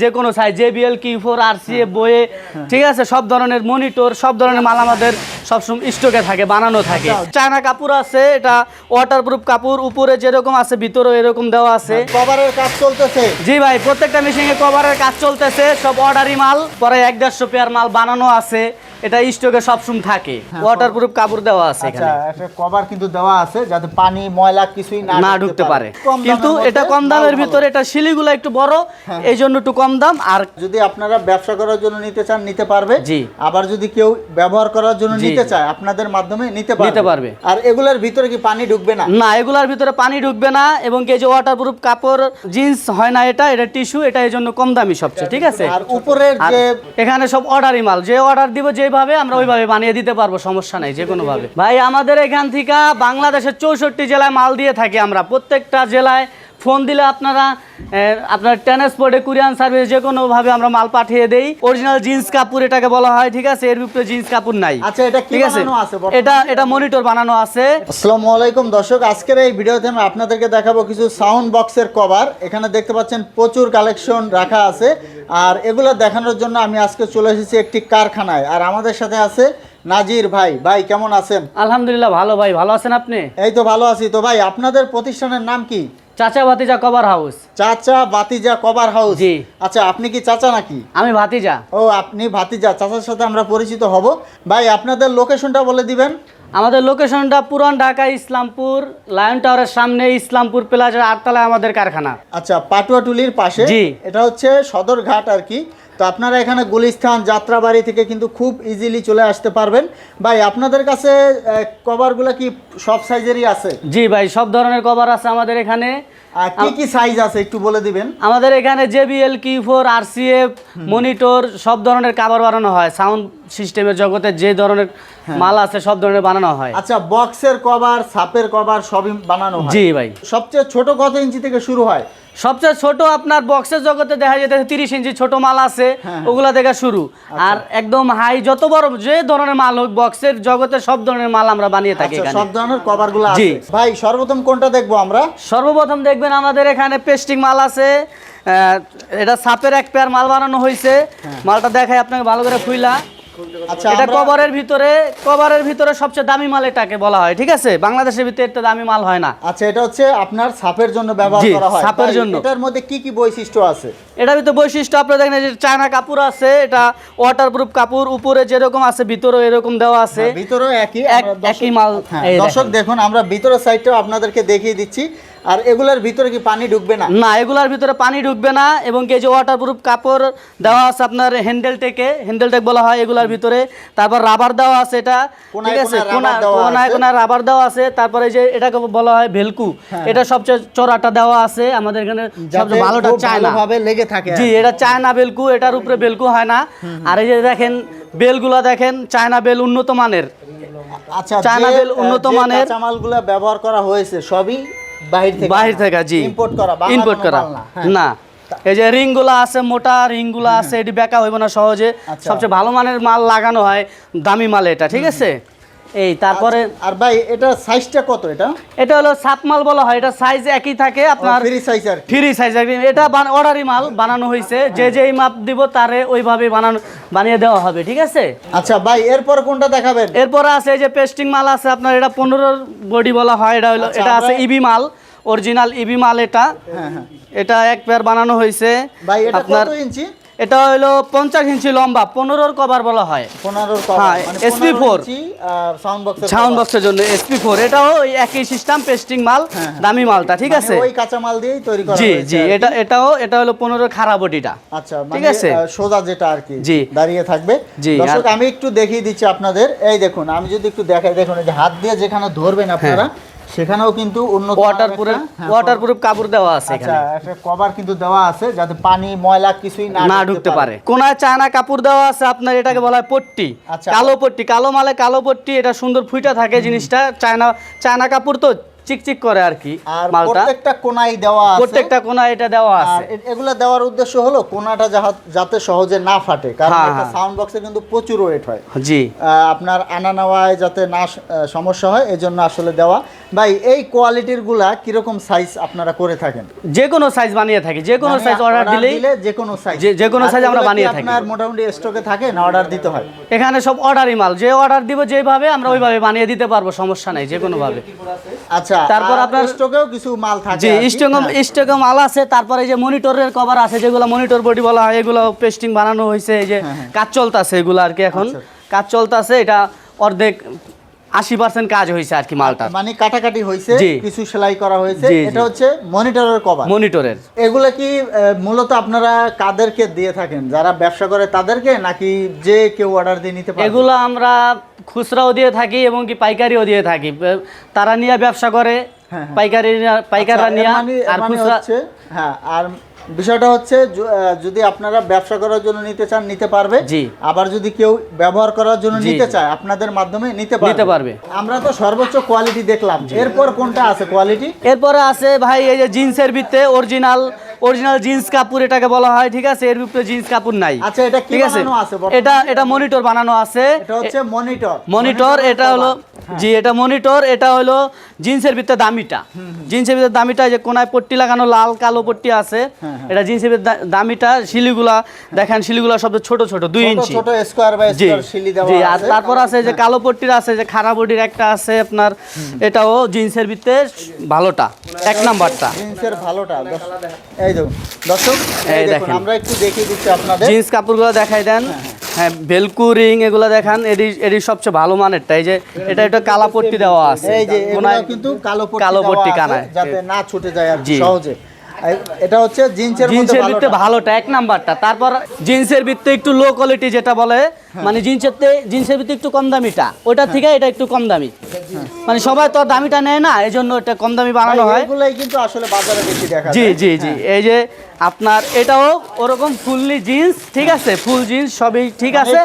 যে কোনো সাইজ জেবিএল কি ফোর আর সি বইয়ে ঠিক আছে? সব ধরনের মনিটর সব ধরনের মাল আমাদের সবসময় স্টকে থাকে বানানো থাকে। চায়না কাপড় আছে এটা ওয়াটারপ্রুফ কাপড় উপরে যেরকম আছে ভিতরেও এরকম দেওয়া আছে। কভারের কাজ চলতেছে। জি ভাই প্রত্যেকটা মেশিনে কভারের কাজ চলতেছে সব অর্ডারি মাল পরে এক দেড়শো পেয়ার মাল বানানো আছে। এটা স্টকে সবসময় থাকে। ওয়াটারপ্রুফ কাপড় দেওয়া আছে আচ্ছা এখানে। একটা কভার কিন্তু দেওয়া আছে যাতে পানি ময়লা কিছুই না ঢুকতে পারে। কিন্তু এটা কম দামের ভিতরে এটা শিলিগুলো একটু বড় এই জন্য একটু কম দাম। আর যদি আপনারা ব্যবসা করার জন্য নিতে চান নিতে পারবে। জি। আবার যদি কেউ ব্যবহার করার জন্য নিতে চায় আপনাদের মাধ্যমে নিতে পারবে। নিতে পারবে। আর এগুলোর ভিতরে কি পানি ঢুকবে না? না এগুলার ভিতরে পানি ঢুকবে না এবং কি এই যে ওয়াটারপ্রুফ কাপড় জিন্স হয় না এটা এটা টিস্যু এটা এই জন্য কম দামি সবচেয়ে ঠিক আছে? আর উপরের যে এখানে সব অর্ডারই মাল। যে অর্ডার দিব যেভাবে আমরা ওইভাবে বানিয়ে দিতে পারব, সমস্যা নাই যে কোনোভাবে ভাই, আমাদের এখান থেকে বাংলাদেশের চৌষট্টি জেলায় মাল দিয়ে থাকি আমরা। প্রত্যেকটা জেলায় ফোন দিলে আপনারা আপনার ট্রান্সপোর্টে কুরিয়ান সার্ভিস যে কোনো ভাবে আমরা মাল পাঠিয়ে দেই। অরিজিনাল জিন্স কাপড় এটাকে বলা হয় ঠিক আছে? এর উপরে জিন্স কাপড় নাই। আচ্ছা, এটা কি ঠিক আছে? এটা এটা মনিটর বানানো আছে। আসসালামু আলাইকুম দর্শক আজকের এই ভিডিওতে আমি আপনাদেরকে দেখাবো কিছু সাউন্ড বক্সের কভার এখানে দেখতে পাচ্ছেন প্রচুর কালেকশন রাখা আছে। আর এগুলো দেখানোর জন্য আমি আজকে চলে এসেছি একটি কারখানায়। আর আমাদের সাথে আছে নাজির ভাই। ভাই কেমন আছেন? আলহামদুলিল্লাহ ভালো ভাই। ভালো আছেন আপনি? এই তো ভালো আছি। তো ভাই আপনাদের প্রতিষ্ঠানের নাম কি? চাচা ভাতিজা কভার হাউস? চাচা ভাতিজা কভার হাউস? জি। আচ্ছা আপনি কি চাচা নাকি? আমি ভাতিজা। ও আপনি ভাতিজা চাচার সাথে আমরা পরিচিত হব। ভাই আপনাদের লোকেশনটা বলে দিবেন। আমাদের লোকেশনটা পুরান ঢাকা ইসলামপুর লায়ন টাওয়ারের সামনে ইসলামপুর প্লাজার আটতলায় আমাদের কারখানা। আচ্ছা পাটুয়াটুলির পাশে। জি। এটা হচ্ছে সদরঘাট আর কি। তো আপনারা এখানে গুলিস্থান যাত্রাবাড়ি থেকে কিন্তু খুব ইজিলি চলে আসতে পারবেন। ভাই আপনাদের কাছে কভারগুলো কি সব সাইজেরই আছে? জি ভাই সব ধরনের কভার আছে আমাদের এখানে। কি কি সাইজ আছে একটু বলে দিবেন? আমাদের এখানে জেবিএল কি ফোর আরসিএফ মনিটর সব ধরনের কভার বানানো হয়। সাউন্ড সিস্টেমের জগতে যে ধরনের মাল আছে সব ধরনের বানানো হয়। আচ্ছা বক্সের কভার সাপের কভার সবই বানানো হয়। জি ভাই। সবচেয়ে ছোট কত ইঞ্চি থেকে শুরু হয়? সবচেয়ে ছোট আপনার বক্সের জগতে দেখা যেতেছে তিরিশ ইঞ্চি ছোট মাল আছে হ্যাঁ। ওগুলা থেকে শুরু। আর একদম হাই যত বড় যে ধরনের মাল হোক বক্সের জগতে সব ধরনের মাল আমরা বানিয়ে থাকি আচ্ছা সব ধরনের কভারগুলো জি। ভাই সর্বপ্রথম কোনটা দেখব আমরা? সর্বপ্রথম দেখবেন আমাদের এখানে পেস্টিং মাল আছে এটা সাপের এক পেয়ার মাল বানানো হয়েছে মালটা দেখাই আপনাকে ভালো করে ফুইলা আচ্ছা এটা আমরা- কভারের ভিতরে কভারের ভিতরে সবচেয়ে দামি মাল এটাকে বলা হয় ঠিক আছে? বাংলাদেশের ভিতরে একটা দামি মাল হয় না। আচ্ছা এটা হচ্ছে আপনার সাপের জন্য ব্যবহার করা হয়। সাপের জন্য। এটার মধ্যে কি কি বৈশিষ্ট্য আছে? এটার ভিতরে বৈশিষ্ট্য আপনারা দেখেন যে চায়না কাপড় আছে এটা ওয়াটারপ্রুফ কাপড় উপরে যেরকম আছে ভিতরেও এরকম দেওয়া আছে। ভিতরেও একই। এক- একই মাল, হ্যাঁ, দর্শক দেখুন। আমরা ভিতরের সাইডটাও আপনাদেরকে দেখিয়ে দিচ্ছি। আর এগুলোর ভিতরে কি পানি ঢুকবে না? না এগুলার ভিতরে পানি ঢুকবে না এবং কি এই যে ওয়াটারপ্রুফ কাপড় দেওয়া আছে আপনার হ্যান্ডেল টেকে হ্যান্ডেল টেক বলা হয় এগুলার ভিতরে তারপর রাবার দেওয়া আছে এটা ঠিক আছে? কোনায় কোনায় রাবার দেওয়া আছে তারপরে যে এটাকে বলা হয় ভেলকু এটা সবচেয়ে চড়াটা দেওয়া আছে আমাদের এখানে সবচেয়ে ভালোটা খুব চায়না। ভালোভাবে লেগে থাকে জি এটা চায়না বেলকু এটার উপরে বেলকু হয় না। আর এই যে দেখেন বেলগুলো দেখেন চায়না বেল উন্নত মানের। আচ্ছা চায়না বেল উন্নত মানের- কাঁচামালগুলো ব্যবহার করা হয়েছে সবই বাহির থেকে জি। ইম্পোর্ট করা ইম্পোর্ট করা। না, হ্যাঁ। এই যে রিংগুলো আছে মোটা রিংগুলো আছে এটি বেকা হইব না সহজে। আচ্ছা। সবচেয়ে ভালো মানের মাল লাগানো হয় দামি মাল এটা ঠিক আছে? এই তারপরে আর ভাই এটা সাইজটা কত এটা? এটা হলো সাপ মাল বলা হয় এটা সাইজ একই থাকে আপনার ফ্রি সাইজ আর ফ্রি সাইজ এটা অর্ডারি মাল বানানো হয়েছে যে যেই মাপ দিব তারে ওইভাবে বানানো বানিয়ে দেওয়া হবে ঠিক আছে? আচ্ছা ভাই এরপর কোনটা দেখাবেন? এরপর আছে এই যে পেস্টিং মাল আছে আপনার এটা পনেরোর বডি বলা হয় এটা হলো আচ্ছা, এটা আছে ইবি মাল অরিজিনাল ইবি মাল এটা। হ্যাঁ হ্যাঁ। এটা এক পেয়ার বানানো হয়েছে ভাই এটা কত ইঞ্চি? এটা হলো পঞ্চাশ ইঞ্চি লম্বা পনেরোর কভার বলা হয়। পনেরোর হ্যাঁ, SP4 সাউন্ড বক্সের সাউন্ড বক্সের জন্য এসপি ফোর এটাও ওই একই সিস্টেম পেস্টিং মাল দামি মালটা ঠিক আছে? মানে ওই কাঁচামাল দিয়েই তৈরি করা জি জি এটা এটাও এটা হলো পনেরো খারাপ বডিটা। আচ্ছা ঠিক মানে, আছে। সোজা যেটা আর কি জি। দাঁড়িয়ে থাকবে। জি, দর্শক আমি একটু দেখিয়ে দিচ্ছি আপনাদের। এই দেখুন আমি যদি একটু দেখাই দেখুন এই যে হাত দিয়ে যেখানে ধরবেন আপনারা সেখানেও কিন্তু উন্নত ওয়াটারপ্রুফ ওয়াটারপ্রুফ কাপড় দেওয়া আছে আচ্ছা এখানে। একটা কভার কিন্তু দেওয়া আছে যাতে পানি ময়লা কিছুই না না ঢুকতে পারে। কোনায় চায়না কাপড় দেওয়া আছে আপনার এটাকে বলা হয় পট্টি। আচ্ছা। কালো পট্টি। কালো মালে কালো পট্টি এটা সুন্দর ফুইটা থাকে জিনিসটা। চায়না চায়না কাপড় তো চিকচিক করে আর কি আর প্রত্যেকটা কোনায় দেওয়া আছে। প্রত্যেকটা কোনা এটা দেওয়া আছে। এগুলা দেওয়ার উদ্দেশ্য হলো কোনাটা যাতে সহজে না ফাটে কারণ হ্যাঁ, একটা হ্যাঁ। সাউন্ড বক্সে কিন্তু প্রচুর ওয়েট হয়। জি। আপনার আনা নেওয়ায় যাতে না সমস্যা হয় এজন্য আসলে দেওয়া। ভাই এই কোয়ালিটিরগুলা কীরকম সাইজ আপনারা করে থাকেন? যে কোনো সাইজ বানিয়ে থাকি যে কোনো মানে সাইজ অর্ডার দিলেই দিলে যে কোনো সাইজ যে- কোনো size আমরা বানিয়ে থাকি। আপনার মোটামুটি স্টকে থাকে না অর্ডার দিতে হয়? এখানে সব অর্ডারই মাল। যে অর্ডার দিব যেভাবে আমরা ওইভাবে বানিয়ে দিতে পারব সমস্যা নাই যে কোনো ভাবে আচ্ছা তারপর তারপর আপনার স্টকেও কিছু মাল থাকে জি। স্টক হ্যাঁ। স্টকে মাল আছে তারপরে এই যে মনিটরের কভার আছে যেগুলো মনিটর বডি বলা হয় এগুলো পেস্টিং বানানো হয়েছে এই যে হ্যাঁ, কাজ চলতেছে এগুলো আর কি এখন আচ্ছা। কাজ চলতেছে এটা অর্ধেক আশি পার্সেন্ট কাজ হয়েছে আর কি মালটা মানে কাটাকাটি হয়েছে কিছু সেলাই করা হয়েছে। এটা হচ্ছে মনিটরের কভার। মনিটরের। এগুলো কি মূলত আপনারা কাদেরকে দিয়ে থাকেন? যারা ব্যবসা করে তাদেরকে নাকি যে কেউ অর্ডার দিয়ে নিতে পারে এগুলো আমরা খুচরাও দিয়ে থাকি এবং কি পাইকারিও দিয়ে থাকি। তারা নিয়ে ব্যবসা করে হ্যাঁ, হ্যাঁ। পাইকারি পাইকাররা আচ্ছা, নিয়ে মানে- আর মানে খুচরা হ্যাঁ আর বিষয়টা হচ্ছে যদি আপনারা ব্যবসা করার জন্য নিতে চান নিতে পারবে। জি। আবার যদি কেউ ব্যবহার করার জন্য নিতে চায় আপনাদের মাধ্যমে নিতে পারবে। নিতে পারবে। আমরা তো সর্বোচ্চ কোয়ালিটি দেখলাম। এরপর কোনটা আছে কোয়ালিটি এরপরে আছে ভাই এই যে জিন্সের ভিত্তে অরিজিনাল অরিজিনাল জিন্স কাপড় এটাকে বলা হয় ঠিক আছে? এর ভিতরে জিন্স কাপড় নাই। আচ্ছা, এটা কি বানানো আছে এটা এটা মনিটর বানানো আছে। এটা হচ্ছে মনিটর মনিটর এটা হলো জি এটা মনিটর এটা হলো জিন্সের ভিতরে দামিটা। জিন্সের ভিতরে দামিটা যে কোনায় পট্টি লাগানো লাল কালো পট্টি আছে হ্যাঁ, হ্যাঁ। এটা জিন্সের ভিতরে দামিটা শিলিগুলা দেখেন শিলিগুলা সব ছোট ছোট দুই ইঞ্চি। ছোট স্কোয়ার বাই স্কোয়ার শিলি দেওয়া জি আর তারপর আছে যে কালো পট্টির আছে যে খারাপ বডির একটা আছে আপনার এটাও জিন্সের ভিতরে ভালোটা এক নাম্বারটা। জিন্সের ভালোটা এই দেখুন দর্শক এই দেখেন। আমরা একটু দেখিয়ে দিচ্ছি আপনাদের। জিন্স কাপড়গুলো দেখাই দেন। হ্যাঁ বেলকু রিং এগুলো দেখান এটি এটি সবচেয়ে ভালো মানেরটা এই যে এটা একটা কালা পট্টি দেওয়া আছে। এই যে কিন্তু কালো পট্টি কালো পট্টি কানায়। যাতে না ছুটে যায় আর সহজে। এটা হচ্ছে জিন্সের জিন্সের ভিত্তে ভালোটা। এক নাম্বারটা। তারপর জিন্সের ভিত্তে একটু লো কোয়ালিটি যেটা বলে হ্যাঁ। মানে জিন্সের জিন্সের ভিত্তে একটু কম দামিটা। ওটার থেকে এটা একটু কম দামি। মানে সবাই তো দামিটা নেয় না এই জন্য এটা কম দামি বানানো হয়। এগুলাই কিন্তু আসলে বাজারে বেশি দেখা জি যায়। জি জি। এই যে আপনার এটাও ওরকম ফুললি জিন্স ঠিক আছে? ফুল জিন্স সবই ঠিক মানে আছে।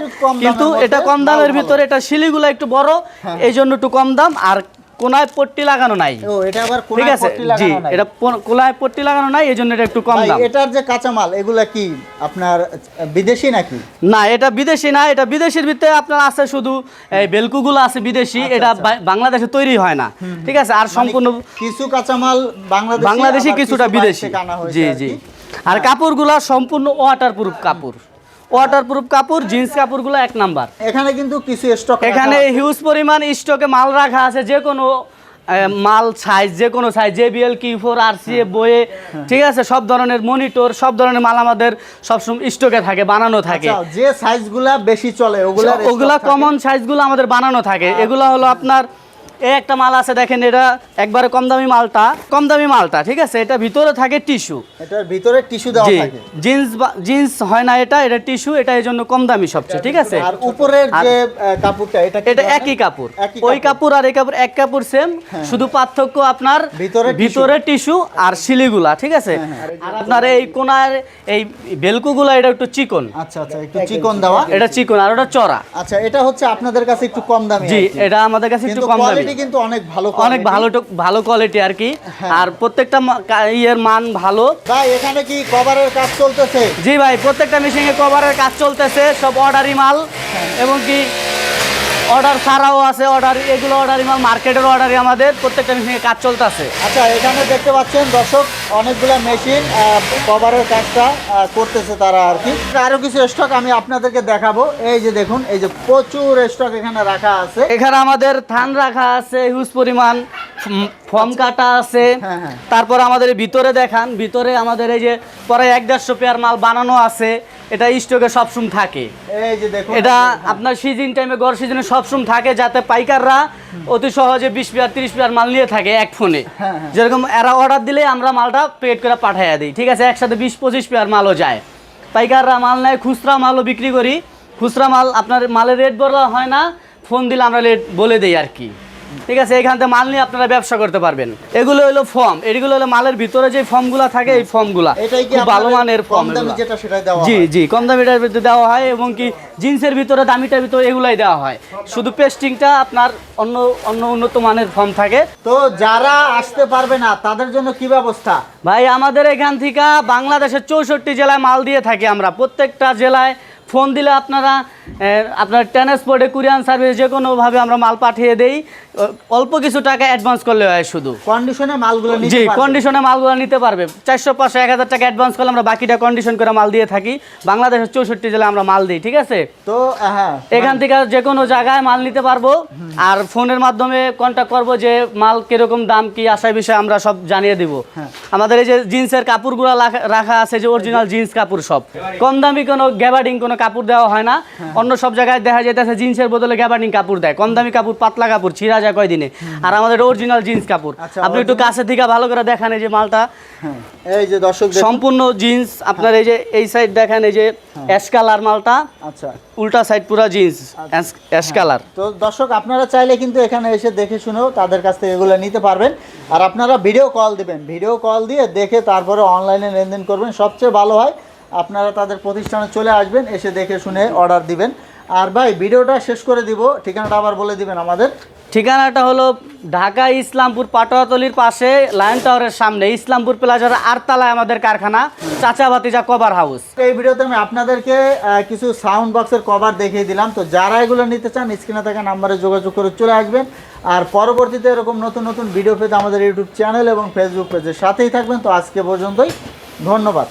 কিন্তু এটা কম দামের ভিতরে এটা শিলিগুলো একটু বড় এই জন্য একটু কম দাম। আর কোনায় পট্টি লাগানো নাই। ও এটা আবার কোনায় পট্টি লাগানো নাই। এটা কোনায় পট্টি লাগানো নাই এই জন্য এটা একটু কম দাম। এটার যে কাঁচামাল এগুলা কি আপনার বিদেশি নাকি? না এটা বিদেশি না এটা বিদেশির ভিতরে আপনার আছে শুধু এই বেলকুগুলো আছে বিদেশি আচ্ছা, এটা বাংলাদেশে তৈরি হয় না। ঠিক আছে? আর সম্পূর্ণ কিছু কাঁচামাল বাংলাদেশি বাংলাদেশি কিছুটা বিদেশি। জি জি। আর কাপড়গুলা সম্পূর্ণ ওয়াটার প্রুফ কাপড়। ওয়াটার প্রুফ কাপড় জিন্স কাপড়গুলো এক নাম্বার। এখানে কিন্তু কিছু স্টক এখানে হিউজ পরিমাণ স্টকে মাল রাখা আছে যে কোনো মাল সাইজ যে কোনো সাইজ জে বিএল কি ফোর আর সি এ বইয়ে ঠিক আছে? সব ধরনের মনিটর সব ধরনের মাল আমাদের সবসময় স্টকে থাকে বানানো থাকে। আচ্ছা, যে সাইজগুলা বেশি চলে ওগুলা ওগুলা কমন সাইজগুলো আমাদের বানানো থাকে। এগুলো হলো আপনার এই একটা মাল আছে দেখেন এটা একবারে কম দামি মালটা কম দামি মালটা ঠিক আছে? এটা ভিতরে থাকে টিস্যু। এটার ভিতরে টিস্যু দেওয়া থাকে। জিন্স জিন্স হয় না এটা এটা টিস্যু এটা এই জন্য কম দামি সবচেয়ে ঠিক আছে? আর উপরের যে কাপড়টা এটা এটা একই কাপড়। ওই কাপড়। আর এই কাপড় এক কাপড় সেম শুধু পার্থক্য আপনার ভিতরে ভিতরে টিস্যু আর শিলিগুলা ঠিক আছে? আর আপনার এই কোনার এই বেলকুগুলা এটা একটু চিকন। আচ্ছা আচ্ছা একটু চিকন দেওয়া। এটা চিকন আর ওটা চড়া। আচ্ছা এটা হচ্ছে আপনাদের কাছে একটু কম দামি জি এটা আমাদের কাছে একটু কম দামি। কোয়ালিটি কিন্তু অনেক ভালো অনেক ভালো ভালো কোয়ালিটি আর কি। হ্যাঁ। আর প্রত্যেকটা ইয়ের মান ভালো। ভাই এখানে কি কভারের কাজ চলতেছে? জি ভাই প্রত্যেকটা মেশিনে কভারের কাজ চলতেছে সব অর্ডারি মাল। এবং কি অর্ডার ছাড়াও আছে অর্ডার এগুলো অর্ডারি মাল মার্কেটের অর্ডারই আমাদের প্রত্যেকটা মেশিনে কাজ চলতেছে। আচ্ছা এখানে দেখতে পাচ্ছেন দর্শক অনেকগুলো মেশিন কভারের কাজটা করতেছে তারা আর কি। আরও কিছু স্টক আমি আপনাদেরকে দেখাবো। এই যে দেখুন এই যে প্রচুর স্টক এখানে রাখা আছে। এখানে আমাদের থান রাখা আছে হিউজ পরিমাণ ফর্ম কাটা আছে। হ্যাঁ, হ্যাঁ। তারপর আমাদের ভিতরে দেখান ভিতরে আমাদের এই যে পরে এক দেড়শো পেয়ার মাল বানানো আছে। এটা স্টকে সবসময় থাকে। এই যে দেখুন এটা আপনার সিজন টাইমে গড় সিজনে সবসময় থাকে যাতে পাইকাররা অতি সহজে বিশ পেয়ার তিরিশ পেয়ার মাল নিয়ে থাকে এক ফোনে। হ্যাঁ, হ্যাঁ। যেরকম এরা অর্ডার দিলে আমরা মালটা পেড করে পাঠাইয়া দিই। ঠিক আছে একসাথে বিশ পঁচিশ পেয়ার মালও যায়। পাইকাররা মাল নেয় খুচরা মালও বিক্রি করি। খুচরা মাল আপনার মালের রেট বলা হয় না ফোন দিলে আমরা রেট বলে দিই আর কি। ঠিক আছে এখান থেকে মাল নিয়ে আপনারা ব্যবসা করতে পারবেন। এগুলো হলো ফর্ম এগুলো হলো মালের ভিতরে যে ফর্মগুলো থাকে এই ফর্মগুলা। কি খুব ভালো মানের ফর্ম জি জি কম দামিটার ভিতরে দেওয়া হয় এবং কি জিন্সের ভিতরে দামিটার ভিতরে এগুলাই দেওয়া হয়। শুধু পেস্টিংটা আপনার অন্য অন্য উন্নত মানের ফর্ম থাকে। তো যারা আসতে পারবে না তাদের জন্য কি ব্যবস্থা? ভাই আমাদের এখান থেকে বাংলাদেশের চৌষট্টি জেলায় মাল দিয়ে থাকি আমরা। প্রত্যেকটা জেলায় ফোন দিলে আপনারা আপনার ট্রান্সপোর্টে কুরিয়ান সার্ভিস যে কোনোভাবে আমরা মাল পাঠিয়ে দেই অল্প কিছু টাকা অ্যাডভান্স করলে হয় শুধু। কন্ডিশনে মালগুলো নিতে জি। কন্ডিশনে মালগুলো নিতে পারবে। চারশো পাঁচশো এক হাজার টাকা অ্যাডভান্স করলে আমরা বাকিটা কন্ডিশন করে মাল দিয়ে থাকি। বাংলাদেশের চৌষট্টি জেলায় আমরা মাল দিই ঠিক আছে? তো হ্যাঁ এখান থেকে যে কোনো জায়গায় মাল নিতে পারব। আর ফোনের মাধ্যমে কন্ট্যাক্ট করব যে মাল কীরকম দাম কি আশায় বিষয়ে আমরা সব জানিয়ে দিব। হ্যাঁ। আমাদের এই যে জিন্সের কাপড়গুলো রাখা- রাখা আছে যে অরিজিনাল জিন্স কাপড় সব। কম দামি কোনো গ্যাবার্ডিং কোনো কাপড় দেওয়া হয় না। হ্যাঁ। অন্য সব জায়গায় দেখা যাইতেছে জিন্সের বদলে গ্যাবার্ডিং কাপড় দেয়। কম দামি কাপড় পাতলা কাপড় ছিঁড়া যায় কয়দিনে। আর আমাদের অরিজিনাল জিন্স কাপড়। আচ্ছা, আপনি একটু কাছে থেকে ভালো করে দেখান এই যে মালটা। হ্যাঁ এই যে দর্শক সম্পূর্ণ জিন্স আপনার এই যে এই সাইড দেখেন এই যে অ্যাশ কালার মালটা। আচ্ছা। উল্টা সাইড পুরো জিন্স অ্যাশ কালার তো দর্শক আপনারা চাইলে কিন্তু এখানে এসে দেখে শুনেও তাদের কাছ থেকে এগুলো নিতে পারবেন। আর আপনারা ভিডিও কল দিবেন। ভিডিও কল দিয়ে দেখে তারপরে অনলাইনে লেনদেন করবেন। সবচেয়ে ভালো হয় আপনারা তাদের প্রতিষ্ঠানে চলে আসবেন এসে দেখে শুনে অর্ডার দিবেন। আর ভাই ভিডিওটা শেষ করে দিব ঠিকানাটা আবার বলে দিবেন আমাদের। ঠিকানাটা হলো ঢাকা ইসলামপুর পাটোয়াতলির পাশে লায়ন টাওয়ারের সামনে ইসলামপুর প্লাজার আরতলায় আমাদের কারখানা চাচা ভাতিজা কভার হাউস। এই ভিডিওতে আমি আপনাদেরকে আহ, কিছু সাউন্ড বক্সের কভার দেখিয়ে দিলাম। তো যারা এগুলো নিতে চান স্ক্রিনে থাকা নাম্বারে যোগাযোগ করে চলে আসবেন। আর পরবর্তীতে এরকম নতুন নতুন ভিডিও পেতে আমাদের ইউটিউব চ্যানেল এবং ফেসবুক পেজের সাথেই থাকবেন। তো আজকে পর্যন্তই ধন্যবাদ।